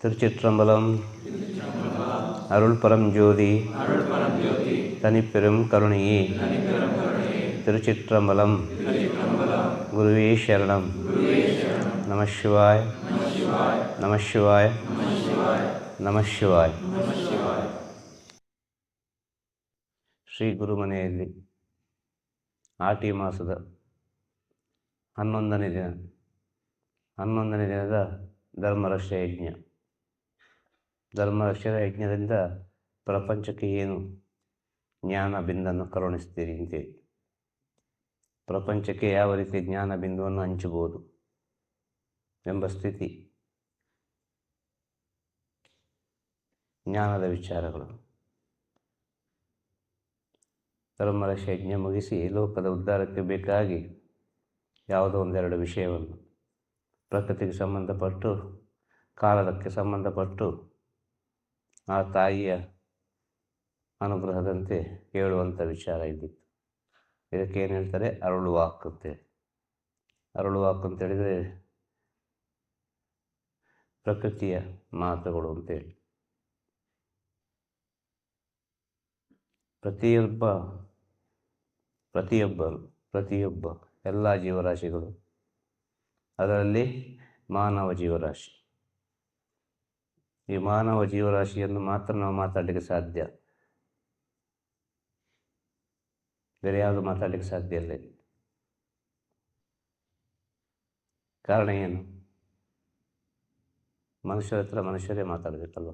திருச்சிற்றம்பலம் அருள் பரம் ஜோதி தனிப்பெரும் கருணையே திருச்சிற்றம்பலம் குருவே சரணம் நம சிவாய் நம சிவாய் ನಮ ಶಿವಾಯ ಶ್ರೀ ಗುರುಮನೆಯಲ್ಲಿ ಆಟಿ ಮಾಸದ ಹನ್ನೊಂದನೇ ದಿನ ಹನ್ನೊಂದನೇ ದಿನದ ಧರ್ಮರಕ್ಷೆ ಯಜ್ಞ ಧರ್ಮರಕ್ಷೆ ಯಜ್ಞದಿಂದ ಪ್ರಪಂಚಕ್ಕೆ ಏನು ಜ್ಞಾನ ಬಿಂದನ್ನು ಕರುಣಿಸ್ತೀರಿ ಅಂತೇಳಿ ಪ್ರಪಂಚಕ್ಕೆ ಯಾವ ರೀತಿ ಜ್ಞಾನ ಬಿಂದುವನ್ನು ಹಂಚಬಹುದು ಎಂಬ ಸ್ಥಿತಿ. ಜ್ಞಾನದ ವಿಚಾರಗಳು. ಧರ್ಮರಕ್ಷ ಯಜ್ಞ ಮುಗಿಸಿ ಲೋಕದ ಉದ್ಧಾರಕ್ಕೆ ಬೇಕಾಗಿ ಯಾವುದೋ ಒಂದೆರಡು ವಿಷಯವನ್ನು ಪ್ರಕೃತಿಗೆ ಸಂಬಂಧಪಟ್ಟು ಕಾಲದಕ್ಕೆ ಸಂಬಂಧಪಟ್ಟು ಆ ತಾಯಿಯ ಅನುಗ್ರಹದಂತೆ ಹೇಳುವಂಥ ವಿಚಾರ ಇದ್ದಿತ್ತು. ಇದಕ್ಕೆ ಏನು ಹೇಳ್ತಾರೆ? ಅರುಳು ವಾಕ್ ಅಂತೇಳಿ ಅರುಳು ವಾಕ್ ಅಂತ ಹೇಳಿದರೆ ಪ್ರಕೃತಿಯ ಮಾತುಗಳು ಅಂತೇಳಿ ಪ್ರತಿಯೊಬ್ಬ, ಪ್ರತಿಯೊಬ್ಬರು, ಪ್ರತಿಯೊಬ್ಬ ಎಲ್ಲ ಜೀವರಾಶಿಗಳು ಅದರಲ್ಲಿ ಮಾನವ ಜೀವರಾಶಿ. ಈ ಮಾನವ ಜೀವರಾಶಿಯನ್ನು ಮಾತ್ರ ನಾವು ಮಾತಾಡಲಿಕ್ಕೆ ಸಾಧ್ಯ. ಬೇರೆ ಯಾವುದು ಮಾತಾಡಲಿಕ್ಕೆ ಸಾಧ್ಯ ಇಲ್ಲ ಕಾರಣ ಏನು? ಮನುಷ್ಯರ ಹತ್ರ ಮನುಷ್ಯರೇ ಮಾತಾಡಬೇಕಲ್ವ?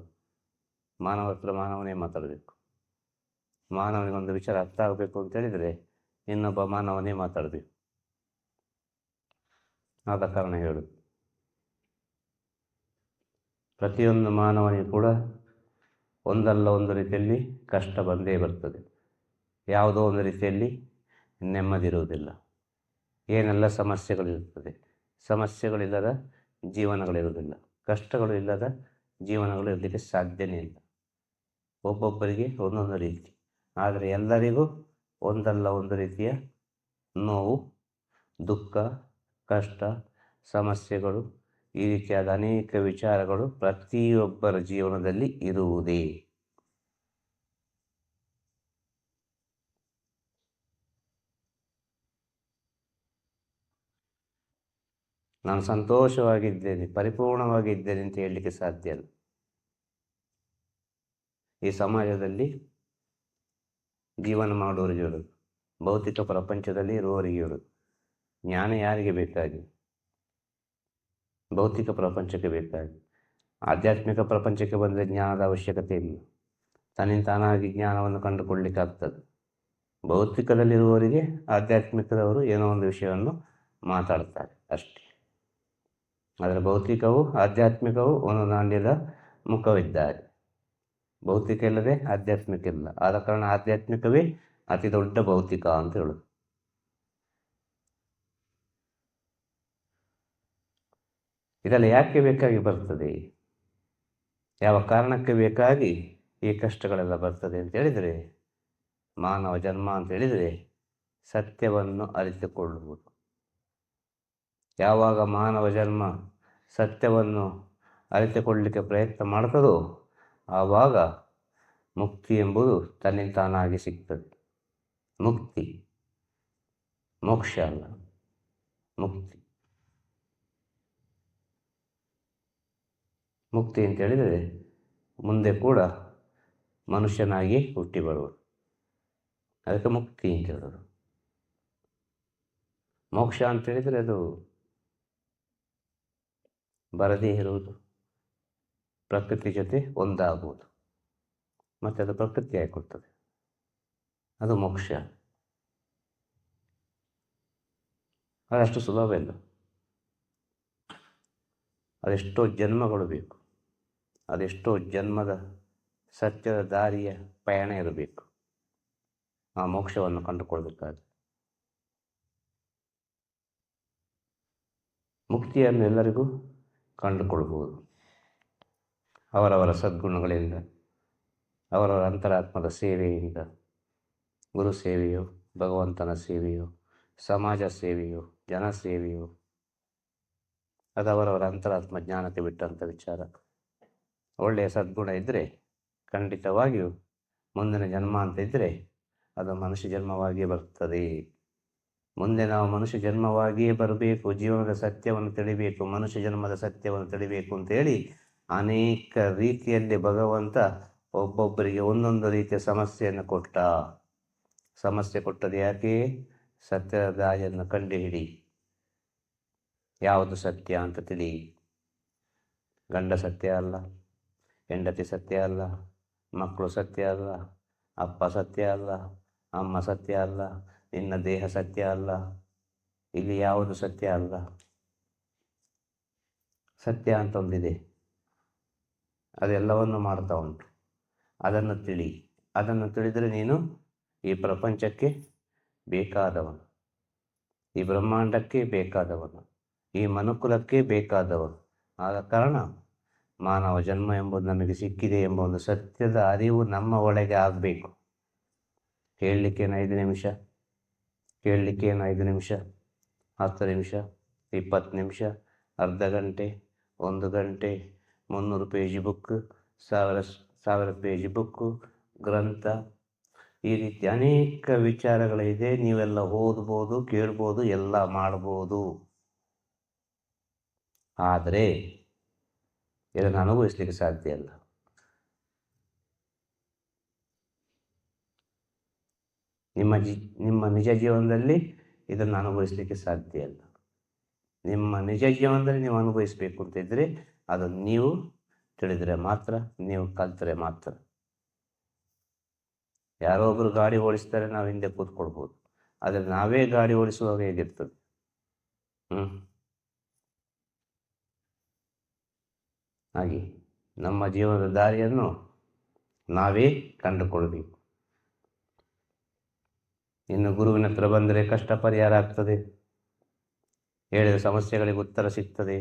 ಮಾನವ ಹತ್ರ ಮಾನವನೇ ಮಾತಾಡಬೇಕು. ಮಾನವನಿಗೊಂದು ವಿಚಾರ ಅರ್ಥ ಆಗಬೇಕು ಅಂತ ಹೇಳಿದರೆ ಇನ್ನೊಬ್ಬ ಮಾನವನೇ ಮಾತಾಡಬೇಕು. ಆದ ಕಾರಣ ಹೇಳು ಪ್ರತಿಯೊಂದು ಮಾನವನಿಗೆ ಕೂಡ ಒಂದಲ್ಲ ಒಂದು ರೀತಿಯಲ್ಲಿ ಕಷ್ಟ ಬಂದೇ ಬರ್ತದೆ. ಯಾವುದೋ ಒಂದು ರೀತಿಯಲ್ಲಿ ನೆಮ್ಮದಿರುವುದಿಲ್ಲ. ಏನೆಲ್ಲ ಸಮಸ್ಯೆಗಳಿರುತ್ತದೆ? ಸಮಸ್ಯೆಗಳಿಲ್ಲದ ಜೀವನಗಳಿರುವುದಿಲ್ಲ. ಕಷ್ಟಗಳು ಇಲ್ಲದ ಜೀವನಗಳು ಇರಲಿಕ್ಕೆ ಸಾಧ್ಯನೇ ಇಲ್ಲ. ಒಬ್ಬೊಬ್ಬರಿಗೆ ಒಂದೊಂದು ರೀತಿ. ಆದರೆ ಎಲ್ಲರಿಗೂ ಒಂದಲ್ಲ ಒಂದು ರೀತಿಯ ನೋವು, ದುಃಖ, ಕಷ್ಟ, ಸಮಸ್ಯೆಗಳು ಈ ರೀತಿಯಾದ ಅನೇಕ ವಿಚಾರಗಳು ಪ್ರತಿಯೊಬ್ಬರ ಜೀವನದಲ್ಲಿ ಇರುವುದೇ. ನಾನು ಸಂತೋಷವಾಗಿದ್ದೇನೆ, ಪರಿಪೂರ್ಣವಾಗಿದ್ದೇನೆ ಅಂತ ಹೇಳಲಿಕ್ಕೆ ಸಾಧ್ಯ ಅಲ್ಲ. ಈ ಸಮಾಜದಲ್ಲಿ ಜೀವನ ಮಾಡುವವರಿಗೆ ಹೇಳೋದು ಭೌತಿಕ ಪ್ರಪಂಚದಲ್ಲಿ ಇರುವವರಿಗೆ ಹೇಳೋದು ಜ್ಞಾನ ಯಾರಿಗೆ ಬೇಕಾಗಿ ಭೌತಿಕ ಪ್ರಪಂಚಕ್ಕೆ ಬೇಕಾಗಿ. ಆಧ್ಯಾತ್ಮಿಕ ಪ್ರಪಂಚಕ್ಕೆ ಬಂದರೆ ಜ್ಞಾನದ ಅವಶ್ಯಕತೆ ಇಲ್ಲ. ತನ್ನಿಂದ ತಾನಾಗಿ ಜ್ಞಾನವನ್ನು ಕಂಡುಕೊಳ್ಳಿಕ್ಕಾಗ್ತದೆ. ಭೌತಿಕದಲ್ಲಿರುವವರಿಗೆ ಆಧ್ಯಾತ್ಮಿಕದವರು ಏನೋ ಒಂದು ವಿಷಯವನ್ನು ಮಾತಾಡ್ತಾರೆ ಅಷ್ಟೇ. ಆದರೆ ಭೌತಿಕವು ಆಧ್ಯಾತ್ಮಿಕವು ಒಂದು ನಾಣ್ಯದ ಮುಖವಿದ್ದಾರೆ. ಭೌತಿಕ ಇಲ್ಲದೆ ಆಧ್ಯಾತ್ಮಿಕ ಇಲ್ಲ. ಆದ ಕಾರಣ ಆಧ್ಯಾತ್ಮಿಕವೇ ಅತಿ ದೊಡ್ಡ ಭೌತಿಕ ಅಂತ ಹೇಳೋದು ಇದೆಲ್ಲ ಯಾಕೆ ಬೇಕಾಗಿ ಬರ್ತದೆ? ಯಾವ ಕಾರಣಕ್ಕೆ ಬೇಕಾಗಿ ಈ ಕಷ್ಟಗಳೆಲ್ಲ ಬರ್ತದೆ ಅಂತ ಹೇಳಿದರೆ, ಮಾನವ ಜನ್ಮ ಅಂತ ಹೇಳಿದರೆ ಸತ್ಯವನ್ನು ಅರಿತುಕೊಳ್ಳುವುದು. ಯಾವಾಗ ಮಾನವ ಜನ್ಮ ಸತ್ಯವನ್ನು ಅರಿತುಕೊಳ್ಳಲಿಕ್ಕೆ ಪ್ರಯತ್ನ ಮಾಡ್ತದೋ, ಆವಾಗ ಮುಕ್ತಿ ಎಂಬುದು ತನ್ನಿಂದ ತಾನಾಗಿ ಸಿಗ್ತದೆ. ಮುಕ್ತಿ. ಮೋಕ್ಷ ಅಲ್ಲ. ಮುಕ್ತಿ. ಮುಕ್ತಿ ಅಂತ ಹೇಳಿದರೆ ಮುಂದೆ ಕೂಡ ಮನುಷ್ಯನಾಗಿ ಹುಟ್ಟಿ ಬರುವುದು ಅದಕ್ಕೆ ಮುಕ್ತಿ ಅಂತ ಹೇಳೋದು ಮೋಕ್ಷ ಅಂತ ಹೇಳಿದರೆ ಅದು ಬರದೇ ಇರುವುದು. ಪ್ರಕೃತಿ ಜೊತೆ ಒಂದಾಗುವುದು. ಮತ್ತು ಅದು ಪ್ರಕೃತಿ ಆಗಿಕೊಡ್ತದೆ ಅದು ಮೋಕ್ಷ. ಅದಷ್ಟು ಸುಲಭ ಇಲ್ಲ ಅದೆಷ್ಟೋ ಜನ್ಮಗಳು ಬೇಕು. ಅದೆಷ್ಟೋ ಜನ್ಮದ ಸತ್ಯದ ದಾರಿಯ ಪಯಣ ಇರಬೇಕು. ಆ ಮೋಕ್ಷವನ್ನು ಕಂಡುಕೊಳ್ಬೇಕಾದ್ರೆ ಮುಕ್ತಿಯನ್ನು ಎಲ್ಲರಿಗೂ ಕಂಡುಕೊಳ್ಬಹುದು ಅವರವರ ಸದ್ಗುಣಗಳಿಂದ, ಅವರವರ ಅಂತರಾತ್ಮದ ಸೇವೆಯಿಂದ, ಗುರು ಸೇವೆಯೋ, ಭಗವಂತನ ಸೇವೆಯೋ, ಸಮಾಜ ಸೇವೆಯೋ, ಜನ ಸೇವೆಯೋ, ಅದು ಅವರವರ ಅಂತರಾತ್ಮ ಜ್ಞಾನಕ್ಕೆ ಬಿಟ್ಟಂಥ ವಿಚಾರ. ಒಳ್ಳೆಯ ಸದ್ಗುಣ ಇದ್ದರೆ ಖಂಡಿತವಾಗಿಯೂ ಮುಂದಿನ ಜನ್ಮ ಅಂತ ಇದ್ದರೆ ಅದು ಮನುಷ್ಯ ಜನ್ಮವಾಗಿಯೇ ಬರ್ತದೆ ಮುಂದೆ ನಾವು ಮನುಷ್ಯ ಜನ್ಮವಾಗಿಯೇ ಬರಬೇಕು, ಜೀವನದ ಸತ್ಯವನ್ನು ತಿಳಿಬೇಕು, ಮನುಷ್ಯ ಜನ್ಮದ ಸತ್ಯವನ್ನು ತಿಳಿಬೇಕು ಅಂತೇಳಿ ಅನೇಕ ರೀತಿಯಲ್ಲಿ ಭಗವಂತ ಒಬ್ಬೊಬ್ಬರಿಗೆ ಒಂದೊಂದು ರೀತಿಯ ಸಮಸ್ಯೆಯನ್ನು ಕೊಟ್ಟ. ಸಮಸ್ಯೆ ಕೊಟ್ಟದ್ದು ಯಾಕೆ? ಸತ್ಯದ ದಾರಿಯನ್ನು ಕಂಡುಹಿಡಿ. ಯಾವುದು ಸತ್ಯ ಅಂತ ತಿಳಿ ಗಂಡ ಸತ್ಯ ಅಲ್ಲ. ಹೆಂಡತಿ ಸತ್ಯ ಅಲ್ಲ ಮಕ್ಕಳು ಸತ್ಯ ಅಲ್ಲ, ಅಪ್ಪ ಸತ್ಯ ಅಲ್ಲ, ಅಮ್ಮ ಸತ್ಯ ಅಲ್ಲ, ನಿನ್ನ ದೇಹ ಸತ್ಯ ಅಲ್ಲ, ಇಲ್ಲಿ ಯಾವುದು ಸತ್ಯ ಅಲ್ಲ? ಸತ್ಯ ಅಂತ ಒಂದಿದೆ ಅದೆಲ್ಲವನ್ನು ಮಾಡ್ತಾ ಉಂಟು. ಅದನ್ನು ತಿಳಿ. ಅದನ್ನು ತಿಳಿದರೆ ನೀನು ಈ ಪ್ರಪಂಚಕ್ಕೆ ಬೇಕಾದವನು. ಈ ಬ್ರಹ್ಮಾಂಡಕ್ಕೆ ಬೇಕಾದವನು. ಈ ಮನುಕುಲಕ್ಕೆ ಬೇಕಾದವನು. ಆದ ಕಾರಣ ಮಾನವ ಜನ್ಮ ಎಂಬುದು ನಮಗೆ ಸಿಕ್ಕಿದೆ ಎಂಬ ಒಂದು ಸತ್ಯದ ಅರಿವು ನಮ್ಮ ಒಳಗೆ ಆಗಬೇಕು. ಕೇಳಲಿಕ್ಕೇನು ಐದು ನಿಮಿಷ? ಕೇಳಲಿಕ್ಕೇನು ಐದು ನಿಮಿಷ? ಹತ್ತು ನಿಮಿಷ? ಇಪ್ಪತ್ತು ನಿಮಿಷ? ಅರ್ಧ ಗಂಟೆ? ಒಂದು ಗಂಟೆ? ಮುನ್ನೂರು ಪೇಜ್ ಬುಕ್? ಸಾವಿರ ಸಾವಿರ ಪೇಜ್ ಬುಕ್ಕು ಗ್ರಂಥ? ಈ ರೀತಿ ಅನೇಕ ವಿಚಾರಗಳಿದೆ. ನೀವೆಲ್ಲ ಓದ್ಬೋದು, ಕೇಳ್ಬೋದು, ಎಲ್ಲ ಮಾಡ್ಬೋದು. ಆದರೆ ಇದನ್ನು ಅನುಭವಿಸ್ಲಿಕ್ಕೆ ಸಾಧ್ಯ ಇಲ್ಲ. ನಿಮ್ಮ ಜಿ ನಿಮ್ಮ ನಿಜ ಜೀವನದಲ್ಲಿ ಇದನ್ನು ಅನುಭವಿಸಲಿಕ್ಕೆ ಸಾಧ್ಯ ಇಲ್ಲ. ನಿಮ್ಮ ನಿಜ ಜೀವನದಲ್ಲಿ ನೀವು ಅನುಭವಿಸಬೇಕು ಅಂತ ಇದ್ದರೆ ಅದು ನೀವು ತಿಳಿದರೆ ಮಾತ್ರ ನೀವು ಕಲ್ತರೆ ಮಾತ್ರ. ಯಾರೋ ಒಬ್ಬರು ಗಾಡಿ ಓಡಿಸ್ತಾರೆ ನಾವು ಹಿಂದೆ ಕೂತ್ಕೊಳ್ಬೋದು. ಆದರೆ ನಾವೇ ಗಾಡಿ ಓಡಿಸುವಾಗ ಹೇಗಿರ್ತದೆ? ಹ್ಞೂ ಹಾಗೆ ನಮ್ಮ ಜೀವನದ ದಾರಿಯನ್ನು ನಾವೇ ಕಂಡುಕೊಳ್ಬೇಕು ಇನ್ನು ಗುರುವಿನ ಹತ್ರ ಬಂದರೆ ಕಷ್ಟ ಪರಿಹಾರ ಆಗ್ತದೆ. ಹೇಳಿದ ಸಮಸ್ಯೆಗಳಿಗೆ ಉತ್ತರ ಸಿಗ್ತದೆ.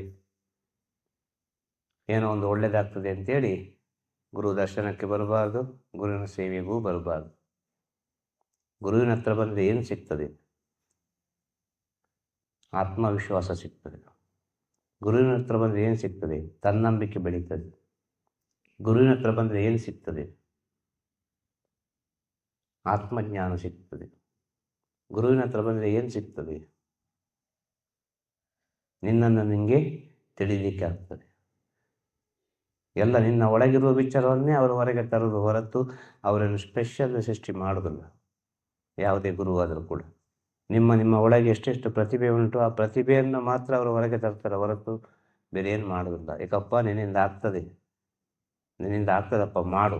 ಏನೋ ಒಂದು ಒಳ್ಳೆಯದಾಗ್ತದೆ ಅಂತೇಳಿ ಗುರು ದರ್ಶನಕ್ಕೆ ಬರಬಾರ್ದು, ಗುರುವಿನ ಸೇವೆಗೂ ಬರಬಾರ್ದು. ಗುರುವಿನ ಹತ್ರ ಬಂದರೆ ಏನು ಸಿಗ್ತದೆ? ಆತ್ಮವಿಶ್ವಾಸ ಸಿಗ್ತದೆ. ಗುರುವಿನ ಹತ್ರ ಬಂದರೆ ಏನು ಸಿಗ್ತದೆ? ತನ್ನಂಬಿಕೆ ಬೆಳೀತದೆ. ಗುರುವಿನ ಹತ್ರ ಬಂದರೆ ಏನು ಸಿಗ್ತದೆ? ಆತ್ಮಜ್ಞಾನ ಸಿಗ್ತದೆ. ಗುರುವಿನ ಹತ್ರ ಬಂದರೆ ಏನು ಸಿಗ್ತದೆ? ನಿನ್ನನ್ನು ನಿಮಗೆ ತಿಳಿಲಿಕ್ಕೆ ಆಗ್ತದೆ. ಎಲ್ಲ ನಿನ್ನ ಒಳಗಿರುವ ವಿಚಾರವನ್ನೇ ಅವರ ಹೊರಗೆ ತರೋದು ಹೊರತು ಅವರನ್ನು ಸ್ಪೆಷಲ್ ಸೃಷ್ಟಿ ಮಾಡೋದಿಲ್ಲ ಯಾವುದೇ ಗುರುವಾದರೂ ಕೂಡ. ನಿಮ್ಮ ನಿಮ್ಮ ಒಳಗೆ ಎಷ್ಟೆಷ್ಟು ಪ್ರತಿಭೆ ಉಂಟು, ಆ ಪ್ರತಿಭೆಯನ್ನು ಮಾತ್ರ ಅವರು ಹೊರಗೆ ತರ್ತಾರೆ. ಹೊರತು ಬೇರೆ ಏನು ಮಾಡೋದಿಲ್ಲ ಏಕಪ್ಪ, ನಿನ್ನಿಂದ ಆಗ್ತದೆ. ನಿನ್ನಿಂದ ಆಗ್ತದಪ್ಪ, ಮಾಡು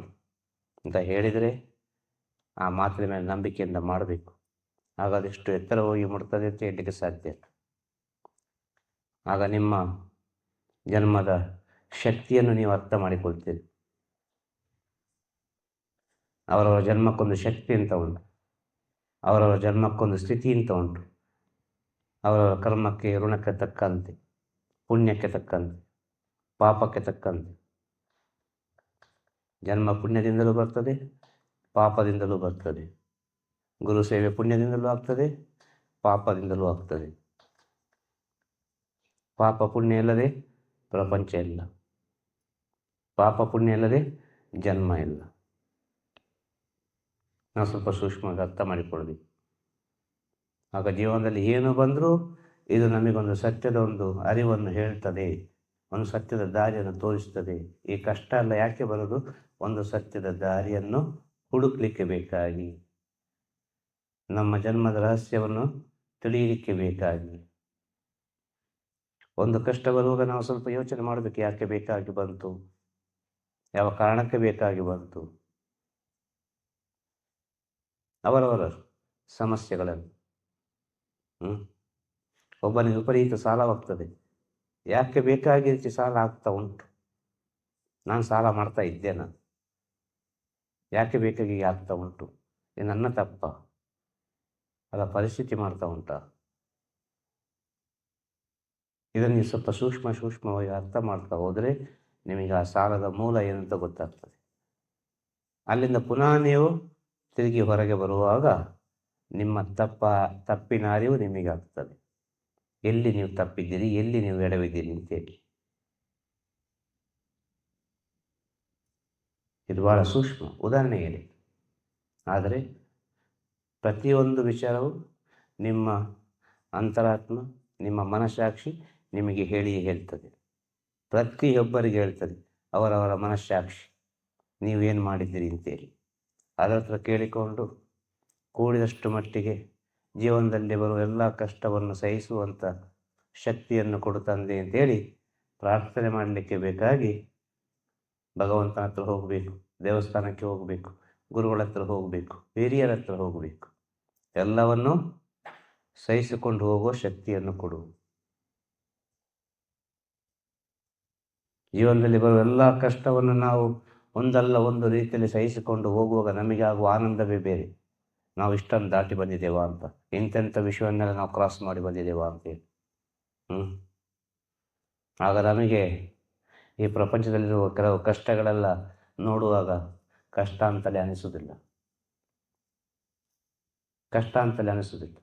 ಅಂತ ಹೇಳಿದರೆ ಆ ಮಾತಿನ ಮೇಲೆ ನಂಬಿಕೆಯಿಂದ ಮಾಡಬೇಕು. ಆಗ ಅದೆಷ್ಟು ಎತ್ತರ ಹೋಗಿ ಮುಡ್ತದೆ ಅಂತ ಹೇಳಲಿಕ್ಕೆ ಸಾಧ್ಯ ಆಗ ನಿಮ್ಮ ಜನ್ಮದ ಶಕ್ತಿಯನ್ನು ನೀವು ಅರ್ಥ ಮಾಡಿಕೊಳ್ತೀರಿ. ಅವರವರ ಜನ್ಮಕ್ಕೊಂದು ಶಕ್ತಿ ಅಂತ ಉಂಟು. ಅವರವರ ಜನ್ಮಕ್ಕೊಂದು ಸ್ಥಿತಿ ಅಂತ ಉಂಟು. ಅವರವರ ಕರ್ಮಕ್ಕೆ ಋಣಕ್ಕೆ ತಕ್ಕಂತೆ, ಪುಣ್ಯಕ್ಕೆ ತಕ್ಕಂತೆ, ಪಾಪಕ್ಕೆ ತಕ್ಕಂತೆ. ಜನ್ಮ ಪುಣ್ಯದಿಂದಲೂ ಬರ್ತದೆ, ಪಾಪದಿಂದಲೂ ಬರ್ತದೆ. ಗುರು ಸೇವೆ ಪುಣ್ಯದಿಂದಲೂ ಆಗ್ತದೆ, ಪಾಪದಿಂದಲೂ ಆಗ್ತದೆ. ಪಾಪ ಪುಣ್ಯ ಇಲ್ಲದೆ ಪ್ರಪಂಚ ಇಲ್ಲ. ಪಾಪ ಪುಣ್ಯ ಇಲ್ಲದೆ ಜನ್ಮ ಇಲ್ಲ. ನಾವು ಸ್ವಲ್ಪ ಸೂಕ್ಷ್ಮವಾಗಿ ಅರ್ಥ ಮಾಡಿಕೊಳ್ಳಿ ಆಗ ಜೀವನದಲ್ಲಿ ಏನು ಬಂದರೂ ಇದು ನಮಗೊಂದು ಸತ್ಯದ ಒಂದು ಅರಿವನ್ನು ಹೇಳ್ತದೆ, ಒಂದು ಸತ್ಯದ ದಾರಿಯನ್ನು ತೋರಿಸ್ತದೆ. ಈ ಕಷ್ಟ ಎಲ್ಲ ಯಾಕೆ ಬರೋದು? ಒಂದು ಸತ್ಯದ ದಾರಿಯನ್ನು ಹುಡುಕ್ಲಿಕ್ಕೆ ಬೇಕಾಗಿ. ನಮ್ಮ ಜನ್ಮದ ರಹಸ್ಯವನ್ನು ತಿಳಿಯಲಿಕ್ಕೆ ಬೇಕಾಗಿ. ಒಂದು ಕಷ್ಟ ಬರುವಾಗ ನಾವು ಸ್ವಲ್ಪ ಯೋಚನೆ ಮಾಡಬೇಕು ಯಾಕೆ ಬೇಕಾಗಿ ಬಂತು? ಯಾವ ಕಾರಣಕ್ಕೆ ಬೇಕಾಗಿ ಬಂತು? ಅವರವರ ಸಮಸ್ಯೆಗಳನ್ನು. ಹ್ಞೂ ಒಬ್ಬನಿಗೆ ವಿಪರೀತ ಸಾಲವಾಗ್ತದೆ ಯಾಕೆ ಬೇಕಾಗಿ ರೀತಿ ಸಾಲ ಆಗ್ತಾ ಉಂಟು? ನಾನು ಸಾಲ ಮಾಡ್ತಾ ಇದ್ದೆ ನಾನು. ಯಾಕೆ ಬೇಕಾಗಿ ಆಗ್ತಾ ಉಂಟು? ಇದು ನನ್ನ ತಪ್ಪ. ಅಲ್ಲ ಪರಿಸ್ಥಿತಿ ಮಾಡ್ತಾ ಉಂಟ. ಇದನ್ನು ಸ್ವಲ್ಪ ಸೂಕ್ಷ್ಮ ಸೂಕ್ಷ್ಮವಾಗಿ ಅರ್ಥ ಮಾಡ್ತಾ ಹೋದರೆ ನಿಮಗೆ ಆ ಸಾಲದ ಮೂಲ ಏನಂತ ಗೊತ್ತಾಗ್ತದೆ. ಅಲ್ಲಿಂದ ಪುನಃ ನೀವು ತಿರುಗಿ ಹೊರಗೆ ಬರುವಾಗ ನಿಮ್ಮ ತಪ್ಪ, ತಪ್ಪಿನ ಅರಿವು ನಿಮಗಾಗ್ತದೆ. ಎಲ್ಲಿ ನೀವು ತಪ್ಪಿದ್ದೀರಿ, ಎಲ್ಲಿ ನೀವು ಎಡವಿದ್ದೀರಿ ಅಂತೇಳಿ ಇದು ಬಹಳ ಸೂಕ್ಷ್ಮ. ಉದಾಹರಣೆ ಹೇಳಿ. ಆದರೆ ಪ್ರತಿಯೊಂದು ವಿಚಾರವು ನಿಮ್ಮ ಅಂತರಾತ್ಮ, ನಿಮ್ಮ ಮನಸ್ಸಾಕ್ಷಿ ನಿಮಗೆ ಹೇಳಿ ಹೇಳ್ತದೆ. ಪ್ರತಿಯೊಬ್ಬರಿಗೆ ಹೇಳ್ತದೆ, ಅವರವರ ಮನಸ್ಸಾಕ್ಷಿ. ನೀವೇನು ಮಾಡಿದ್ದೀರಿ ಅಂತೇಳಿ ಅದರ ಹತ್ರ ಕೇಳಿಕೊಂಡು ಕೂಡಿದಷ್ಟು ಮಟ್ಟಿಗೆ ಜೀವನದಲ್ಲಿ ಬರುವ ಎಲ್ಲ ಕಷ್ಟವನ್ನು ಸಹಿಸುವಂಥ ಶಕ್ತಿಯನ್ನು ಕೊಡುತ್ತಂದೆ ತಂದೆ ಅಂತೇಳಿ ಪ್ರಾರ್ಥನೆ ಮಾಡಲಿಕ್ಕೆ ಬೇಕಾಗಿ ಭಗವಂತನ ಹತ್ರ ಹೋಗಬೇಕು, ದೇವಸ್ಥಾನಕ್ಕೆ ಹೋಗಬೇಕು, ಗುರುಗಳ ಹತ್ರ ಹೋಗಬೇಕು, ಹಿರಿಯರ ಹತ್ರ ಹೋಗಬೇಕು. ಎಲ್ಲವನ್ನು ಸಹಿಸಿಕೊಂಡು ಹೋಗುವ ಶಕ್ತಿಯನ್ನು ಕೊಡು. ಜೀವನದಲ್ಲಿ ಬರುವ ಎಲ್ಲ ಕಷ್ಟವನ್ನು ನಾವು ಒಂದಲ್ಲ ಒಂದು ರೀತಿಯಲ್ಲಿ ಸಹಿಸಿಕೊಂಡು ಹೋಗುವಾಗ ನಮಗೆ ಆಗುವ ಆನಂದವೇ ಬೇರೆ. ನಾವು ಇಷ್ಟನ್ನು ದಾಟಿ ಬಂದಿದ್ದೇವಾ ಅಂತ. ಇಂತೆಂಥ ವಿಷಯವನ್ನೆಲ್ಲ ನಾವು ಕ್ರಾಸ್ ಮಾಡಿ ಬಂದಿದ್ದೇವಾ ಅಂತೇಳಿ ಹ್ಞೂ ಆಗ ನಮಗೆ ಈ ಪ್ರಪಂಚದಲ್ಲಿರುವ ಕೆಲವು ಕಷ್ಟಗಳೆಲ್ಲ ನೋಡುವಾಗ ಕಷ್ಟ ಅಂತಲೇ ಅನಿಸುವುದಿಲ್ಲ. ಕಷ್ಟ ಅಂತಲೇ ಅನಿಸುವುದಿಲ್ಲ.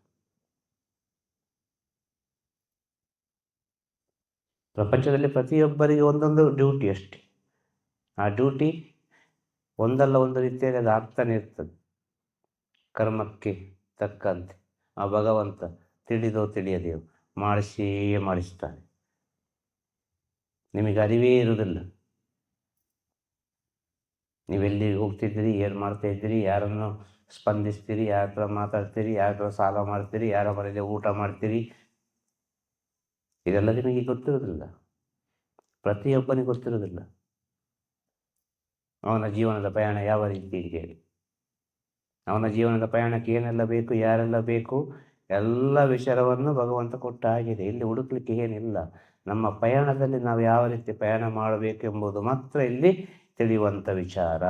ಪ್ರಪಂಚದಲ್ಲಿ ಪ್ರತಿಯೊಬ್ಬರಿಗೆ ಒಂದೊಂದು ಡ್ಯೂಟಿ ಅಷ್ಟೆ. ಆ ಡ್ಯೂಟಿ ಒಂದಲ್ಲ ಒಂದು ರೀತಿಯಲ್ಲಿ ಅದು ಆಗ್ತಾನೆ ಇರ್ತದೆ. ಕರ್ಮಕ್ಕೆ ತಕ್ಕಂತೆ. ಆ ಭಗವಂತ ತಿಳಿದೋ ತಿಳಿಯದೆಯೋ ಮಾಡಿಸಿಯೇ ಮಾಡಿಸ್ತಾನೆ. ನಿಮಗೆ ಅರಿವೇ ಇರುವುದಿಲ್ಲ. ನೀವೆಲ್ಲಿ ಹೋಗ್ತಿದ್ದೀರಿ, ಏನು ಮಾಡ್ತಾ ಇದ್ದೀರಿ, ಯಾರನ್ನು ಸ್ಪಂದಿಸ್ತೀರಿ ಯಾರ ಹತ್ರ ಮಾತಾಡ್ತೀರಿ ಯಾರ ಹತ್ರ ಸಾಲ ಮಾಡ್ತೀರಿ ಯಾರ ಮನೆಯಲ್ಲಿ ಊಟ ಮಾಡ್ತೀರಿ. ಇದೆಲ್ಲ ನಿಮಗೆ ಗೊತ್ತಿರೋದಿಲ್ಲ ಪ್ರತಿಯೊಬ್ಬನಿಗೆ ಗೊತ್ತಿರೋದಿಲ್ಲ ಅವನ ಜೀವನದ ಪ್ರಯಾಣ ಯಾವ ರೀತಿ ಇದೆ ಅವನ ಜೀವನದ ಪ್ರಯಾಣಕ್ಕೆ ಏನೆಲ್ಲ ಬೇಕು, ಯಾರೆಲ್ಲ ಬೇಕು, ಎಲ್ಲ ವಿಚಾರವನ್ನು ಭಗವಂತ ಕೊಟ್ಟ ಆಗಿದೆ ಇಲ್ಲಿ ಹುಡುಕ್ಲಿಕ್ಕೆ ಏನಿಲ್ಲ. ನಮ್ಮ ಪಯಣದಲ್ಲಿ ನಾವು ಯಾವ ರೀತಿ ಪಯಣ ಮಾಡಬೇಕೆಂಬುದು ಮಾತ್ರ ಇಲ್ಲಿ ತಿಳಿಯುವಂಥ ವಿಚಾರ.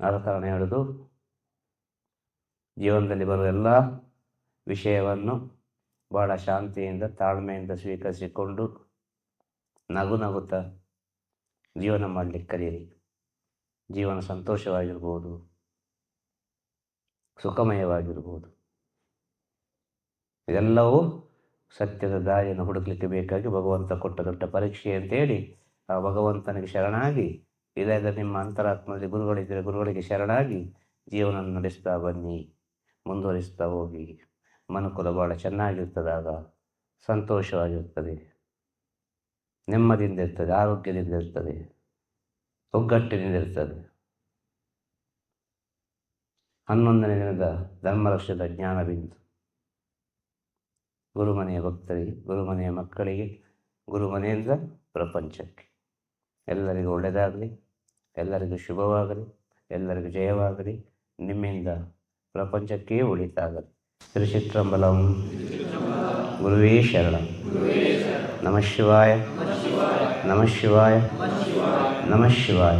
ಆದ ಕಾರಣ ಹೇಳುದು, ಜೀವನದಲ್ಲಿ ಬರುವ ಎಲ್ಲ ವಿಷಯವನ್ನು ಬಹಳ ಶಾಂತಿಯಿಂದ, ತಾಳ್ಮೆಯಿಂದ ಸ್ವೀಕರಿಸಿಕೊಂಡು ನಗು ನಗುತ್ತಾ ಜೀವನ ಮಾಡಲಿಕ್ಕೆ ಕಲಿಯಿರಿ. ಜೀವನ ಸಂತೋಷವಾಗಿರ್ಬೋದು, ಸುಖಮಯವಾಗಿರ್ಬೋದು. ಇದೆಲ್ಲವೂ ಸತ್ಯದ ದಾರಿಯನ್ನು ಹುಡುಕಲಿಕ್ಕೆ ಬೇಕಾಗಿ ಭಗವಂತ ಕೊಟ್ಟ ದೊಡ್ಡ ಪರೀಕ್ಷೆ ಅಂತೇಳಿ ಆ ಭಗವಂತನಿಗೆ ಶರಣಾಗಿ, ಇಲ್ಲದ ನಿಮ್ಮ ಅಂತರಾತ್ಮದಲ್ಲಿ ಗುರುಗಳಿದ್ದರೆ ಗುರುಗಳಿಗೆ ಶರಣಾಗಿ ಜೀವನ ನಡೆಸ್ತಾ ಬನ್ನಿ, ಮುಂದುವರಿಸ್ತಾ ಹೋಗಿ. ಮನುಕುಲ ಭಾಳ ಚೆನ್ನಾಗಿರ್ತದಾಗ ಸಂತೋಷವಾಗಿರ್ತದೆ. ನೆಮ್ಮದಿಯಿಂದ ಇರ್ತದೆ, ಆರೋಗ್ಯದಿಂದ ಇರ್ತದೆ, ಒಗ್ಗಟ್ಟಿನಿಂದ ಇರ್ತದೆ. ಹನ್ನೊಂದನೇ ದಿನದ ಧರ್ಮರಕ್ಷದ ಜ್ಞಾನ ಬಿಂದು. ಗುರುಮನೆಯ ಭಕ್ತರಿಗೆ, ಗುರುಮನೆಯ ಮಕ್ಕಳಿಗೆ, ಗುರುಮನೆಯಿಂದ ಪ್ರಪಂಚಕ್ಕೆ. ಎಲ್ಲರಿಗೂ ಒಳ್ಳೆಯದಾಗಲಿ, ಎಲ್ಲರಿಗೂ ಶುಭವಾಗಲಿ, ಎಲ್ಲರಿಗೂ ಜಯವಾಗಲಿ, ನಿಮ್ಮಿಂದ ಪ್ರಪಂಚಕ್ಕೆ ಉಳಿತಾಗಲಿ. ಶ್ರೀ ಚಿತ್ರಬಲಂ ಗುರುವೇ ಶರಣಂ. ನಮಃ ಶಿವಾಯ. ನಮಃ ಶಿವಾಯ ನಮಃ ಶಿವಾಯ